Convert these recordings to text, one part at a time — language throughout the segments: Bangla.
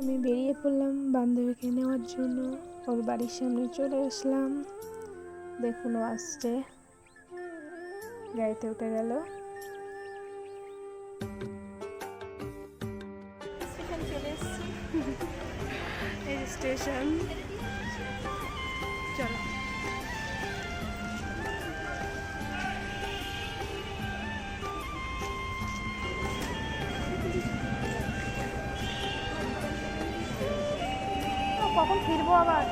আমি বেরিয়ে পড়লাম বান্ধবীকে নেওয়ার জন্য। ওর বাড়ির সামনে চলে আসলাম। দেখুন ও আসছে। গাড়িতে উঠে গেল। স্টেশন চলে কখন ফিরবো আবার?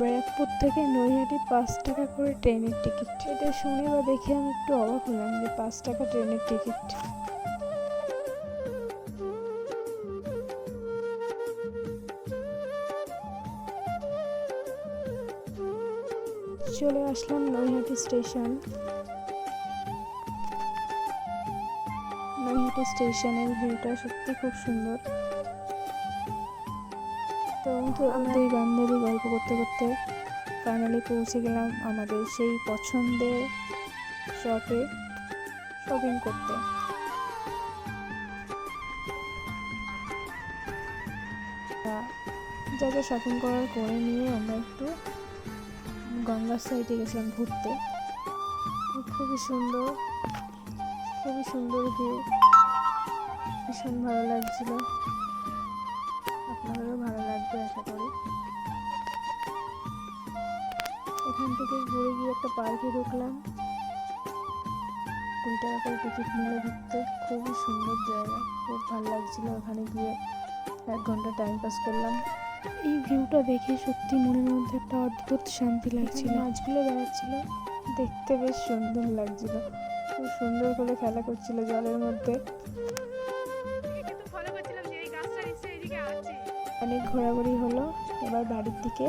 ব্যারাকপুর থেকে নৈহাটি পাঁচ টাকা করে ট্রেনের টিকিট। এটা শুনে বা দেখে আমি একটু অবাক হলাম যে পাঁচ টাকা ট্রেনের টিকিট। চলে আসলাম নৈহাটি স্টেশন। নৈহাটি স্টেশনের ভিউটা সত্যি খুব সুন্দর। তো দুই বান্ধবী গল্প করতে করতে ফাইনালি পৌঁছে গেলাম আমাদের সেই পছন্দের শপে শপিং করতে। যা যা শপিং করার করে নিয়ে আমরা একটু গঙ্গার সাইডে গেছিলাম ঘুরতে। খুবই সুন্দর। খুবই সুন্দর ভিউ। ভীষণ ভালো লাগছিল। আপনাদেরও ভালো লাগবে আশা করি। এখান থেকে ঘুরে গিয়ে একটা পার্কে ঢুকলাম। কুড়ি টাকা করে টিকিট নিল ঢুকতে খুবই সুন্দর জায়গা। খুব ভালো লাগছিল ওখানে গিয়ে। এক ঘণ্টা টাইম পাস করলাম। এই ভিউটা দেখে সত্যি মনের মধ্যে একটা অদ্ভুত শান্তি লাগছিল। মাছগুলো বেড়াচ্ছিল। দেখতে বেশ সুন্দর লাগছিল। খুব সুন্দর করে খেলা করছিল জলের মধ্যে। অনেক ঘোরাঘুরি হলো এবার বাড়ির দিকে।